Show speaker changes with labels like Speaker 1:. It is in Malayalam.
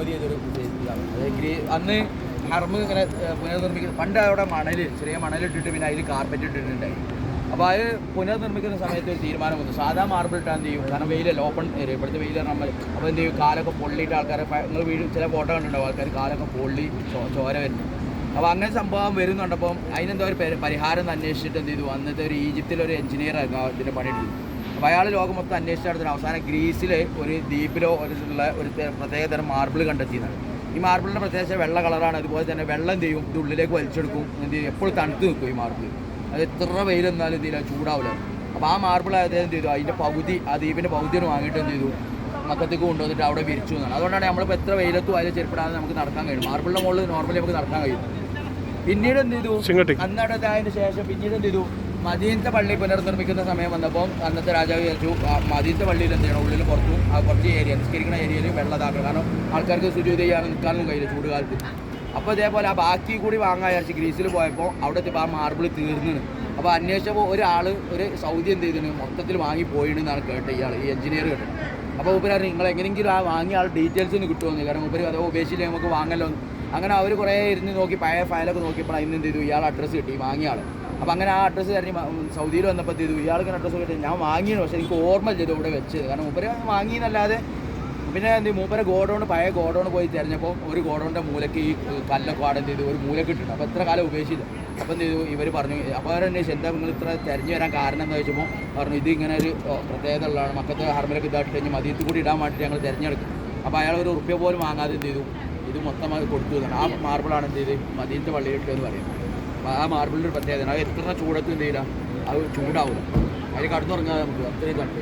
Speaker 1: ഇറക്കുമതി ചെയ്തൊരു ഗ്രീ അന്ന് ഹർമ് ഇങ്ങനെ പുനർനിർമ്മിക്കുന്ന പണ്ട് അവിടെ മണൽ ചെറിയ മണലിട്ടിട്ട് പിന്നെ അതിൽ കാർപ്പറ്റ് ഇട്ടിട്ടുണ്ടായി. അപ്പോൾ അത് പുനർനിർമ്മിക്കുന്ന സമയത്ത് ഒരു തീരുമാനം വന്നു. സാധാ മാർബിൾ ഇട്ടാൽ എന്ത് ചെയ്യും? കാരണം വെയിലല്ല ഓപ്പൺ ഏരിയ ഇപ്പോഴത്തെ വെയിൽ നമ്മൾ അപ്പോൾ എന്ത് ചെയ്യും? കാലൊക്കെ പൊള്ളിയിട്ട് ആൾക്കാരെ നിങ്ങൾ വീട് ചില ഫോട്ടോ കണ്ടിട്ടുണ്ടാവും. ആൾക്കാർ കാലൊക്കെ പൊള്ളി ചോര വരുന്നു. അപ്പോൾ അങ്ങനെ സംഭവം വരുന്നുണ്ടപ്പം അതിനെന്തോ ഒരു പരിഹാരം അന്വേഷിച്ചിട്ട് എന്ത് ചെയ്തു? അന്നത്തെ ഒരു ഈജിപ്തിലെ ഒരു എഞ്ചിനീയർ ആയിരുന്നു അതിന്റെ പണിയെടുത്തത്. അപ്പോൾ അയാൾ ലോകം മൊത്തം അന്വേഷിച്ച് നടത്തുന്ന അവസാനം ഗ്രീസിൽ ഒരു ദ്വീപിലോ ഒരു ഒരു തെ- പ്രത്യേക തരം മാർബിൾ കണ്ടെത്തിയതാണ് ഈ മാർബിളിന്റെ പ്രത്യേകിച്ച് വെള്ള കളറാണ്. അതുപോലെ തന്നെ വെള്ളം ചെയ്യും? ഇത് ഉള്ളിലേക്ക് വലിച്ചെടുക്കും. എന്ത് ചെയ്യും? എപ്പോഴും തണുത്ത് നിൽക്കും ഈ മാർബിൾ അത് എത്ര വെയിലെന്നാലും എന്ത് ചെയ്യില്ല ചൂടാവില്ല അപ്പോൾ ആ മാർബിൾ അദ്ദേഹം എന്ത് ചെയ്തു? അതിന്റെ പകുതി ആ ദ്വീപിന്റെ പകുതിയാണ് വാങ്ങിയിട്ട് എന്ത് ചെയ്തു? മക്കത്തേക്ക് കൊണ്ടുവന്നിട്ട് അവിടെ വിരിച്ചു എന്നാണ്. അതുകൊണ്ടാണ് നമ്മളിപ്പോൾ എത്ര വെയിലത്തും അതിൽ ചെരുപ്പിടാതെ നമുക്ക് നടക്കാൻ കഴിയും മാർബിളിന്റെ മുകളിൽ നോർമലി നമുക്ക് നടക്കാൻ കഴിയും. പിന്നീട് എന്ത് ചെയ്തു? അന്നടത്തായതിന് ശേഷം പിന്നീട് എന്ത് ചെയ്തു? മദീനത്തെ പള്ളി പുനർനിർമ്മിക്കുന്ന സമയം വന്നപ്പോൾ അന്നത്തെ രാജാവ് വിചാരിച്ചു മദീനത്തെ പള്ളിയിൽ എന്ത് ചെയ്യണം ഉള്ളിൽ പുറത്തും കുറച്ച് ഏരിയ നിസ്കരിക്കുന്ന ഏരിയയിൽ വെള്ളം ഇതാക്കണം കാരണം ആൾക്കാർക്ക് ചെയ്യാൻ നിൽക്കാനും കഴിയില്ല ചൂട് കാലത്ത് അപ്പോൾ ഇതേപോലെ ആ ബാക്കി കൂടി വാങ്ങാൻ വിചാരിച്ച് ഗ്രീസിൽ പോയപ്പോൾ അവിടെ ആ മാർബിൾ തീർന്നു. അപ്പോൾ അന്വേഷിച്ചപ്പോൾ ഒരാൾ ഒരു സൗദി എന്ത് ചെയ്തിന്? മൊത്തത്തിൽ വാങ്ങി പോയിണെന്നാണ് കേട്ടത് ഇയാൾ ഈ എഞ്ചിനീയർ കേട്ടത്. അപ്പോൾ ഉപരി നിങ്ങൾ എങ്ങനെയെങ്കിലും ആ വാങ്ങിയ ആൾ ഡീറ്റെയിൽസ് ഒന്ന് കിട്ടുമെന്ന് കാരണം ഉപരി അതോ ഉപേക്ഷിച്ചില്ല നമുക്ക് വാങ്ങല്ലോ അങ്ങനെ അവർ കുറേ ഇരുന്ന് നോക്കി പഴയ ഫയലൊക്കെ നോക്കിയപ്പോൾ അതിന് എന്ത് ചെയ്തു? ഇയാൾ അഡ്രസ്സ് കിട്ടി വാങ്ങിയ ആൾ അപ്പോൾ അങ്ങനെ ആ അഡ്രസ്സ് തരണി സൗദിയിൽ വന്നപ്പോൾ ചെയ്തു? ഇയാൾക്ക് അഡ്രസ്സ് കിട്ടി ഞാൻ വാങ്ങിയത് പക്ഷേ എനിക്ക് ഓർമ്മ ചെയ്തു ഇവിടെ വെച്ചത്. കാരണം ഉപരി വാങ്ങിയെന്നല്ലാതെ പിന്നെ എന്ത് മൂപ്പരെ ഗോഡൗൺ പഴയ ഗോഡൗൺ പോയി തിരഞ്ഞപ്പോൾ ഒരു ഗോഡൗണിന്റെ മൂലയ്ക്ക് ഈ കല്ലൊക്കെ ആടെ എന്ത് ചെയ്തു? ഒരു മൂലക്ക് ഇട്ടിട്ടുണ്ട്. അപ്പോൾ എത്ര കാലം ഉപേക്ഷിച്ചില്ല. അപ്പോൾ എന്ത് ചെയ്തു? ഇവർ പറഞ്ഞു അപ്പോൾ അവരന്വേഷിച്ചു എന്താ നിങ്ങൾ ഇത്ര തിരഞ്ഞു വരാൻ കാരണം എന്താ ചോദിച്ചപ്പോൾ പറഞ്ഞു ഇത് ഇങ്ങനെ ഒരു പ്രത്യേകത ഉള്ളതാണ്. മക്കത്തെ ഹർമലൊക്കെ ഇതായിട്ട് കഴിഞ്ഞ് മതിയത്ത് കൂടി ഇടാൻ വേണ്ടിയിട്ട് ഞങ്ങൾ തിരഞ്ഞെടുക്കും അപ്പോൾ അയാൾ ഒരു ഉറുപ്പ്യ പോലും വാങ്ങാതെ എന്ത് ചെയ്തു? ഇത് മൊത്തമായി കൊടുത്തു ആ മാർബിളാണ് എന്ത് ചെയ്ത്? മതിയത്തെ പള്ളിയിട്ടെന്ന് പറയുന്നത്. ആ മാർബിളിന്റെ ഒരു പ്രത്യേകത. അത് എത്ര ചൂടത്ത് എന്ത് ചെയ്യില്ല. അത് ചൂടാവില്ല അതിൽ കടന്നുറങ്ങാതെ നമുക്ക് അത്രയും കണ്ട്